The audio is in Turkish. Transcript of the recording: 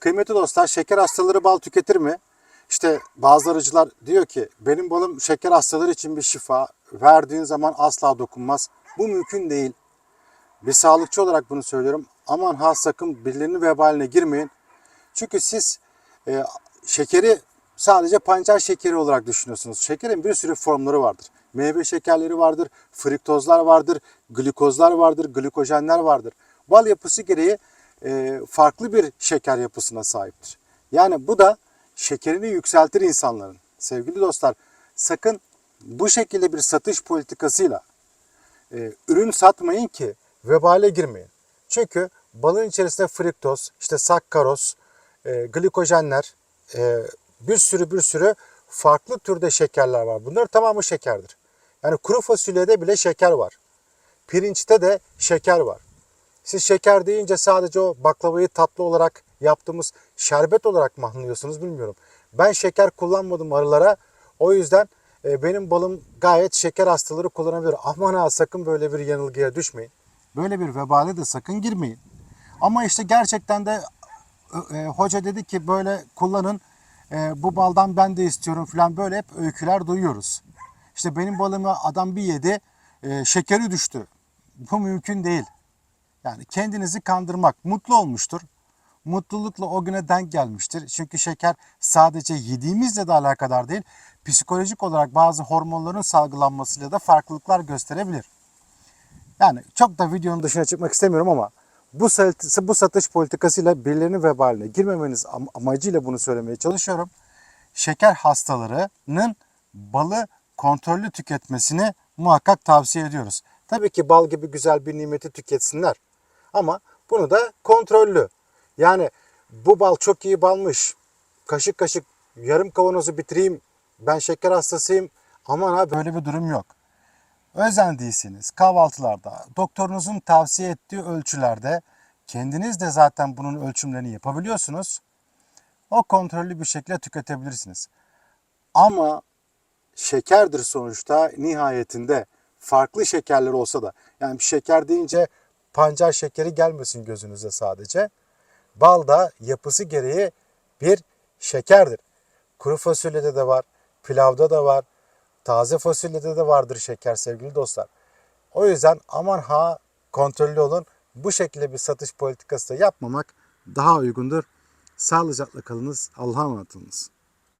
Kıymetli dostlar şeker hastaları bal tüketir mi? İşte bazı arıcılar diyor ki benim balım şeker hastaları için bir şifa. Verdiğin zaman asla dokunmaz. Bu mümkün değil. Bir sağlıkçı olarak bunu söylüyorum. Aman ha sakın birilerinin vebaline girmeyin. Çünkü siz e, şekeri sadece pancar şekeri olarak düşünüyorsunuz. Şekerin bir sürü formları vardır. Meyve şekerleri vardır, friktozlar vardır, glikozlar vardır, glikojenler vardır. Bal yapısı gereği e, farklı bir şeker yapısına sahiptir. Yani bu da şekerini yükseltir insanların. Sevgili dostlar sakın bu şekilde bir satış politikasıyla e, ürün satmayın ki vebale girmeyin. Çünkü balın içerisinde fruktoz, işte sakkaroz, e, glikojenler, e, bir sürü bir sürü farklı türde şekerler var. Bunlar tamamı şekerdir. Yani kuru fasulyede bile şeker var. Pirinçte de şeker var. Siz şeker deyince sadece o baklavayı tatlı olarak yaptığımız şerbet olarak mı anlıyorsunuz bilmiyorum. Ben şeker kullanmadım arılara. O yüzden e, benim balım gayet şeker hastaları kullanabilir. Aman ha sakın böyle bir yanılgıya düşmeyin. Böyle bir vebale de sakın girmeyin. Ama işte gerçekten de e, e, hoca dedi ki böyle kullanın. Bu baldan ben de istiyorum falan böyle hep öyküler duyuyoruz. İşte benim balımı adam bir yedi, şekeri düştü. Bu mümkün değil. Yani kendinizi kandırmak mutlu olmuştur. Mutlulukla o güne denk gelmiştir. Çünkü şeker sadece yediğimizle de alakadar değil. Psikolojik olarak bazı hormonların salgılanmasıyla da farklılıklar gösterebilir. Yani çok da videonun dışına çıkmak istemiyorum ama bu, bu satış politikasıyla birilerinin vebaline girmemeniz am- amacıyla bunu söylemeye çalışıyorum. Şeker hastalarının balı kontrollü tüketmesini muhakkak tavsiye ediyoruz. Tabii ki bal gibi güzel bir nimeti tüketsinler. Ama bunu da kontrollü. Yani bu bal çok iyi balmış. Kaşık kaşık yarım kavanozu bitireyim. Ben şeker hastasıyım. Aman ha böyle bir durum yok. Özendiyseniz kahvaltılarda doktorunuzun tavsiye ettiği ölçülerde kendiniz de zaten bunun ölçümlerini yapabiliyorsunuz. O kontrollü bir şekilde tüketebilirsiniz. Ama şekerdir sonuçta nihayetinde farklı şekerler olsa da yani şeker deyince pancar şekeri gelmesin gözünüze sadece. Bal da yapısı gereği bir şekerdir. Kuru fasulyede de var, pilavda da var, taze fasulyede de vardır şeker sevgili dostlar. O yüzden aman ha kontrollü olun. Bu şekilde bir satış politikası da yapmamak daha uygundur. Sağlıcakla kalınız. Allah'a emanet olunuz.